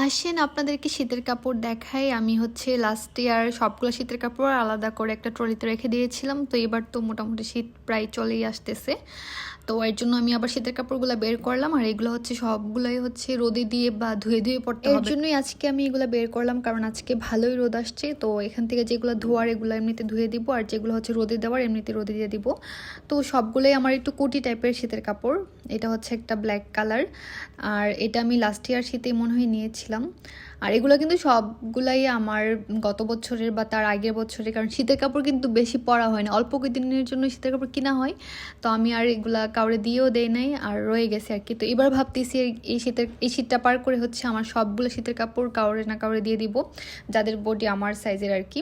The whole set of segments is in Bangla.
আসেন আপনাদেরকে শীতের কাপড় দেখাই। আমি হচ্ছে লাস্ট ইয়ার সবগুলো শীতের কাপড় আলাদা করে একটা ট্রলিতে রেখে দিয়েছিলাম। তো এবার তো মোটামুটি শীত প্রায় চলেই আসতেছে। তো এর জন্য আমি আবার শীতের কাপড়গুলো বের করলাম। আর এগুলো হচ্ছে সবগুলোই হচ্ছে রোদে দিয়ে বা ধুয়ে ধুয়ে পড়তে এর জন্যই আজকে আমি এগুলো বের করলাম। কারণ আজকে ভালোই রোদ আসছে। তো এখান থেকে যেগুলো ধোয়ার এগুলো এমনিতে ধুয়ে দিব। আর যেগুলো হচ্ছে রোদে দেওয়ার এমনিতে রোদে দিয়ে দিব। তো সবগুলোই আমার একটু কোটি টাইপের শীতের কাপড়। এটা হচ্ছে একটা ব্ল্যাক কালার আর এটা আমি লাস্ট ইয়ার শীতে মনে হয় নিয়েছিলাম আর এগুলো কিন্তু সবগুলাই আমার গত বছরের বা তার আগের বছরের, কারণ শীতের কাপড় কিন্তু বেশি পরা হয় না। অল্প দিনের জন্য শীতের কাপড় কিনা হয়, তো আমি আর এগুলা কাউরে দিয়েও দেই নাই, আর রয়ে গেছে আর কি। তো এবার ভাবতেছি এই শীতের, এই শীতটা পার করে হচ্ছে আমার সবগুলো শীতের কাপড় কাউরে না কাউরে দিয়ে দিব, যাদের বডি আমার সাইজের আর কি।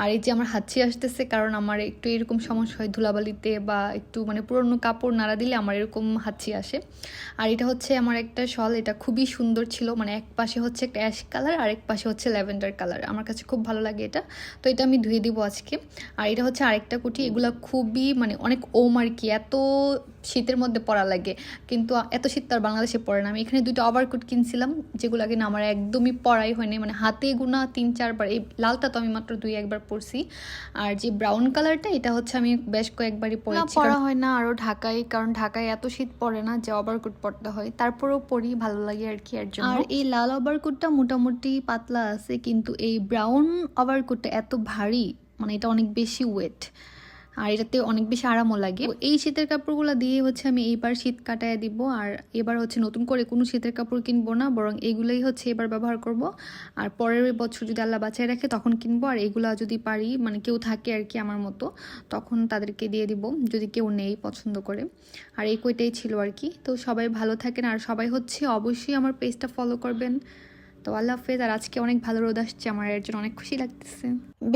আর এই যে আমার হাঁচি আসতেছে, কারণ আমার একটু এরকম সমস্যা হয় ধুলাবালিতে বা একটু মানে পুরনো কাপড় নাড়া দিলে আমার এরকম হাঁচি আসে। আর এটা হচ্ছে আমার একটা শল, এটা খুবই সুন্দর ছিল মানে এক পাশে হচ্ছে একটা অ্যাশ কালার আর এক পাশে হচ্ছে ল্যাভেন্ডার কালার। আমার কাছে খুব ভালো লাগে এটা। তো এটা আমি ধুয়ে দিব আজকে। আর এটা হচ্ছে আরেকটা কুটি, এগুলো খুবই মানে অনেক ওম আর কি, এত শীতের মধ্যে পরা লাগে। কিন্তু এত শীত তার বাংলাদেশে পড়ে না। আমি এখানে দুটো ওভারকোট কিনছিলাম যেগুলো কিনা আমার একদমই পরাই হয়নি। মানে হাতে গুনা তিন চারবার এই লালটা তো আমি মাত্র দুই একবার পরছি। আর যে ব্রাউন কালারটা এটা হচ্ছে আমি বেশ কয়েকবারই পরেছি। পরা হয় না আরও ঢাকায় কারণ ঢাকায় এত শীত পড়ে না যে ওভারকোট পরতে হয়। তারপরেও পরি ভালো লাগে আর কি এর জন্য। আর এই লাল ওভারকোটটা মোটামুটি পাতলা আছে কিন্তু এই ব্রাউন ওভারকোটটা এত ভারী মানে এটা অনেক বেশি ওয়েট আর এটাতে অনেক বেশি আরামও লাগে। এই শীতের কাপড়গুলো দিয়ে হচ্ছে আমি এইবার শীত কাটায় দিব। আর এবার হচ্ছে নতুন করে কোনো শীতের কাপড় কিনবো না, বরং এগুলোই হচ্ছে এবার ব্যবহার করব। আর পরের বছর যদি আল্লাহ বাঁচায় রাখে তখন কিনবো। আর এগুলো যদি পারি মানে কেউ থাকে আর কি আমার মতো, তখন তাদেরকে দিয়ে দিব, যদি কেউ নেই পছন্দ করে। আর এই কইটাই ছিল আর কি। তো সবাই ভালো থাকেন। আর সবাই হচ্ছে অবশ্যই আমার পেজটা ফলো করবেন। তো আল্লাহ হাফেজ, আর আজকে অনেক ভালো রোদ আসছে, আমার এর জন্য অনেক খুশি লাগতেছে।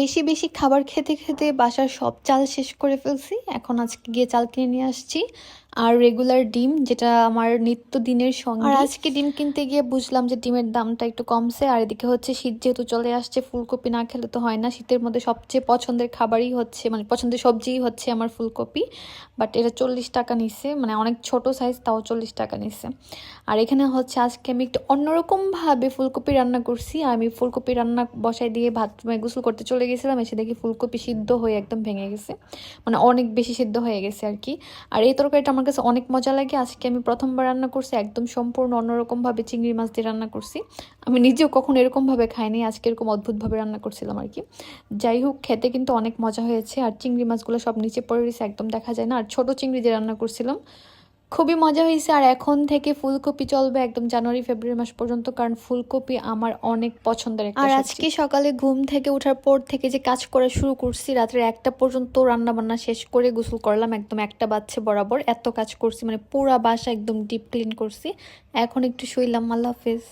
বেশি বেশি খাবার খেতে খেতে বাসার সব চাল শেষ করে ফেলছি। এখন আজকে গিয়ে চাল কিনে নিয়ে আসছি। আর রেগুলার ডিম, যেটা আমার নিত্য দিনের সঙ্গে। আর আজকে ডিম কিনতে গিয়ে বুঝলাম যে ডিমের দামটা একটু কমছে, আর এদিকে হচ্ছে শীত যেহেতু চলে আসছে, ফুলকপি না খেলে তো হয় না। শীতের মধ্যে সবচেয়ে পছন্দের খাবারই হচ্ছে মানে পছন্দের সবজিই হচ্ছে আমার ফুলকপি। বাট এটা চল্লিশ টাকা নিছে মানে অনেক ছোট সাইজ তাও চল্লিশ টাকা নিছে। আর এখানে হচ্ছে আজকে আমি একটু অন্যরকমভাবে ফুলকপি রান্না করছি। আমি ফুলকপি রান্না বসাই দিয়ে ভাত গোসল করতে চলে গেছিলাম, এসে দেখি ফুলকপি সিদ্ধ হয়ে একদম ভেঙে গেছে। মানে অনেক বেশি সিদ্ধ হয়ে গেছে আর কি। আর এই তরকারিটা আমার কাছে অনেক মজা লাগে। আজকে আমি প্রথমবার রান্না করছি, একদম সম্পূর্ণ অন্যরকমভাবে চিংড়ি মাছ দিয়ে রান্না করছি। আমি নিজেও কখনো এরকমভাবে খাইনি, আজকে এরকম অদ্ভুতভাবে রান্না করছিলাম আর কি। যাই হোক, খেতে কিন্তু অনেক মজা হয়েছে আর চিংড়ি মাছগুলো সব নিচে পড়ে রয়েছে, একদম দেখা যায় না। আর ছোট চিংড়ি দিয়ে রান্না করছিলাম। খুবই মজা হয়েছে আর এখন থেকে ফুলকপি চলবে একদম জানুয়ারি ফেব্রুয়ারি মাস পর্যন্ত কারণ ফুলকপি আমার অনেক পছন্দের আর আজকে সকালে ঘুম থেকে উঠার পর থেকে যে কাজ করা শুরু করছি রাত্রে একটা পর্যন্ত রান্না বান্না শেষ করে গোসল করলাম একদম একটা বাচ্চা বরাবর এত কাজ করছি মানে পুরা বাসা একদম ডিপ ক্লিন করছি। এখন একটু শুইলাম আল্লাহ হাফেজ।